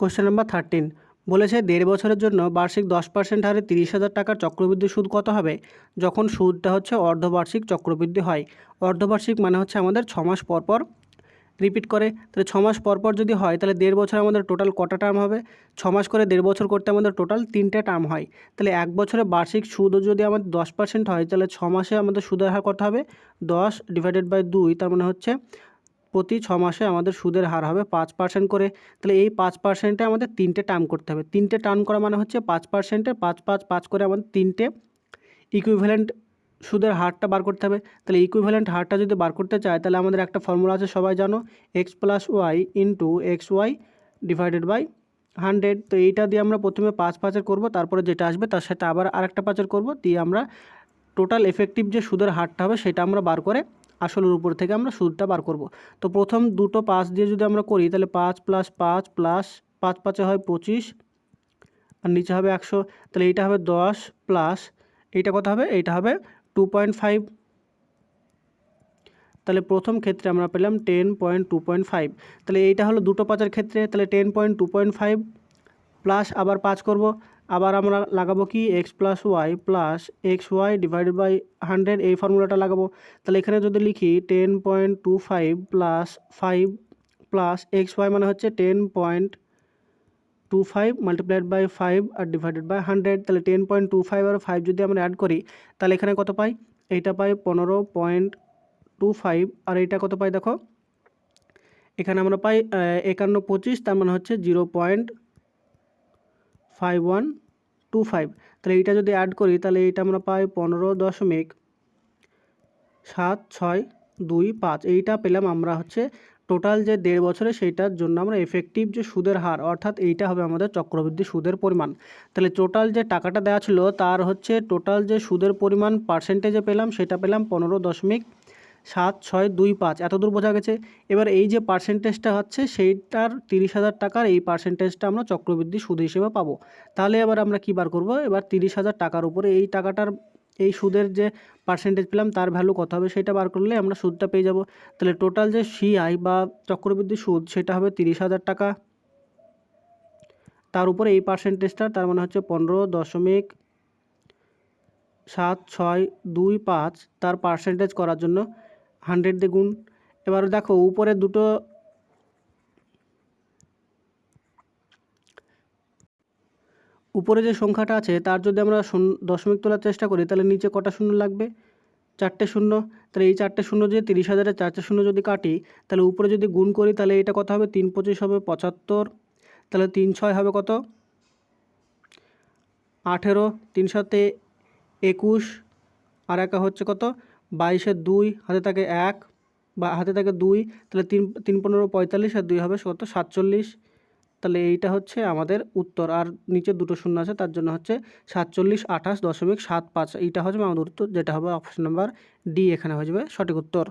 Question number thirteen বলেছে দেড় বছরের জন্য বার্ষিক দশ পার্সেন্ট হারে তিরিশ হাজার টাকার চক্রবৃদ্ধি সুদ কত হবে? যখন সুদটা হচ্ছে অর্ধবার্ষিক চক্রবৃদ্ধি হয়। অর্ধবার্ষিক মানে হচ্ছে আমাদের ছ মাস পর পর। রিপিট করে, তাহলে ছ মাস পর পর যদি হয়, তাহলে দেড় বছর আমাদের টোটাল কটা টার্ম হবে? ছ মাস করে দেড় বছর করতে আমাদের টোটাল তিনটে টার্ম হয়। তাহলে এক বছরে বার্ষিক সুদও যদি আমাদের দশ পার্সেন্ট হয়, তাহলে ছ মাসে আমাদের সুদের হার কত হবে? দশ ডিভাইডেড বাই দুই, তার মানে হচ্ছে প্রতি ছ মাসে আমাদের সুদের হার হবে পাঁচ পার্সেন্ট করে। তাহলে এই পাঁচ পার্সেন্টে আমাদের তিনটে টার্ম করতে হবে। তিনটে টার্ম করা মানে হচ্ছে পাঁচ পার্সেন্টে পাঁচ পাঁচ পাঁচ করে আমাদের তিনটে ইকুইভ্যালেন্ট সুদের হারটা বার করতে হবে। তাহলে ইকুইভ্যালেন্ট হারটা যদি বার করতে চায়, তাহলে আমাদের একটা ফর্মুলা আছে, সবাই জানো X plus Y into X Y divided by hundred তো এইটা দিয়ে আমরা প্রথমে পাঁচ পাঁচের করব, তারপরে যেটা আসবে তার সাথে আবার আরেকটা পাঁচের করব। দিয়ে আমরা টোটাল এফেক্টিভ যে সুদের হারটা হবে, সেটা আমরা বার করে আসলের উপর থেকে আমরা সুদটা বার করব। তো প্রথম দুটো পাঁচ দিয়ে যদি আমরা করি, তাহলে পাঁচ প্লাস পাঁচ প্লাস পাঁচ পাঁচে হয় পঁচিশ, আর নিচে হবে একশো, তাহলে এইটা হবে দশ প্লাস এইটা কত হবে? এইটা হবে টু পয়েন্ট ফাইভ তাহলে প্রথম ক্ষেত্রে আমরা পেলাম ten point two point five তাহলে এইটা হলো দুটো পাঁচের ক্ষেত্রে, তাহলে ten point two point five plus আবার পাঁচ করব। আবার আমরা লাগাবো কি? X plus Y plus X Y divided by hundred এই ফর্মুলাটা লাগাবো। তাহলে এখানে যদি লিখি ten point two five plus five plus X Y মানে হচ্ছে ten point two five multiplied by five R divided by hundred তাহলে টেন পয়েন্ট টু ফাইভ আর ফাইভ যদি আমরা অ্যাড করি, তাহলে এখানে কত পাই? এইটা পাই পনেরো পয়েন্ট টু ফাইভ আর এইটা কত পাই দেখো? এখানে আমরা পাই একান্ন পঁচিশ, তার মানে হচ্ছে zero point five one two five. তাহলে এইটা যদি অ্যাড করি, তাহলে এইটা আমরা পাই পনেরো দশমিক সাত ছয় দুই পাঁচ। এইটা পেলাম আমরা হচ্ছে টোটাল যে দেড় বছরে সেইটার জন্য আমরা এফেক্টিভ যে সুদের হার, অর্থাৎ এইটা হবে আমাদের চক্রবৃদ্ধি সুদের পরিমাণ। তাহলে টোটাল যে টাকাটা দেওয়া ছিল, তার হচ্ছে টোটাল যে সুদের পরিমাণ পার্সেন্টেজে পেলাম, সেটা পেলাম পনেরো দশমিক সাত, ছয়, দুই, পাঁচ এতদূর বোঝা গেছে। এবার এই যে পার্সেন্টেজটা হচ্ছে, সেইটার তিরিশ হাজার টাকার এই পার্সেন্টেজটা আমরা চক্রবৃদ্ধি সুদ হিসেবে পাবো। তাহলে এবার আমরা কী বার করব? এবার তিরিশ হাজার টাকার উপরে এই টাকাটার, এই সুদের যে পার্সেন্টেজ পেলাম, তার ভ্যালু কত হবে সেটা বার করলে আমরা সুদটা পেয়ে যাব। তাহলে টোটাল যে সিআই বা চক্রবৃদ্ধি সুদ, সেটা হবে তিরিশ হাজার টাকা। তার উপরে এই পার্সেন্টেজটা তার মানে হচ্ছে পনেরো দশমিক সাত, ছয়, দুই, পাঁচ, তার পার্সেন্টেজ করার জন্য হান্ড্রেড দিয়ে গুণ এবার দেখো, উপরে দুটো উপরে যে সংখ্যাটা আছে, তার যদি আমরা দশমিক তোলার চেষ্টা করি, তাহলে নিচে কটা শূন্য লাগবে? চারটে শূন্য। তাহলে এই চারটে শূন্য যে তিরিশ হাজারের চারটে শূন্য যদি কাটি, তাহলে উপরে যদি গুণ করি, তাহলে এটা কত হবে? তিন পঁচিশ হবে পঁচাত্তর। তাহলে তিন ছয় হবে কত? আঠেরো। তিন সাতে একুশ। আর একা হচ্ছে কত? বাইশের দুই, হাতে থাকে এক, বা হাতে থাকে দুই, তাহলে তিন তিন পনেরো পঁয়তাল্লিশ আর দুই হবে কত সাতচল্লিশ। তাহলে এইটা হচ্ছে আমাদের উত্তর, আর নিচে দুটো শূন্য আছে, তার জন্য হচ্ছে সাতচল্লিশ আঠাশ দশমিক সাত পাঁচ। এইটা হচ্ছে আমাদের উত্তর, যেটা হবে অপশন নাম্বার ডি এখানে হয়ে যাবে সঠিক উত্তর।